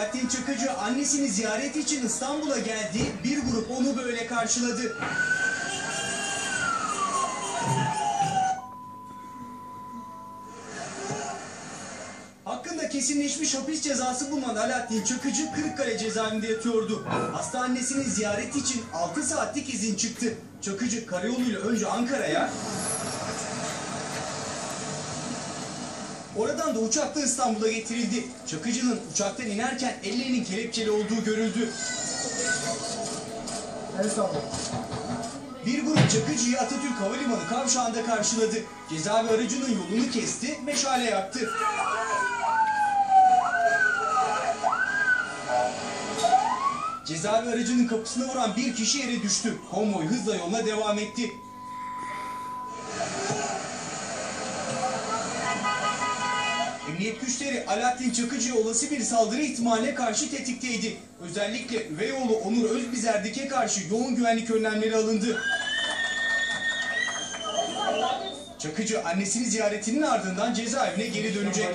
Alaaddin Çakıcı annesini ziyaret için İstanbul'a geldi. Bir grup onu böyle karşıladı. Hakkında kesinleşmiş hapis cezası bulunan Alaaddin Çakıcı Kırıkkale cezaevinde yatıyordu. Hasta annesini ziyaret için 6 saatlik izin çıktı. Çakıcı karayoluyla önce Ankara'ya Oradan da uçakla İstanbul'a getirildi. Çakıcı'nın uçaktan inerken ellerinin kelepçeli olduğu görüldü. Bir grup Çakıcı'yı Atatürk Havalimanı kavşağında karşıladı. Cezaevi aracının yolunu kesti, meşale yaktı. Cezaevi aracının kapısına vuran bir kişi yere düştü. Konvoy hızla yoluna devam etti. Emniyet güçleri Alaaddin Çakıcı'ya olası bir saldırı ihtimaline karşı tetikteydi. Özellikle üvey oğlu Onur Özbizerdik'e karşı yoğun güvenlik önlemleri alındı. Çakıcı annesini ziyaretinin ardından cezaevine geri dönecek.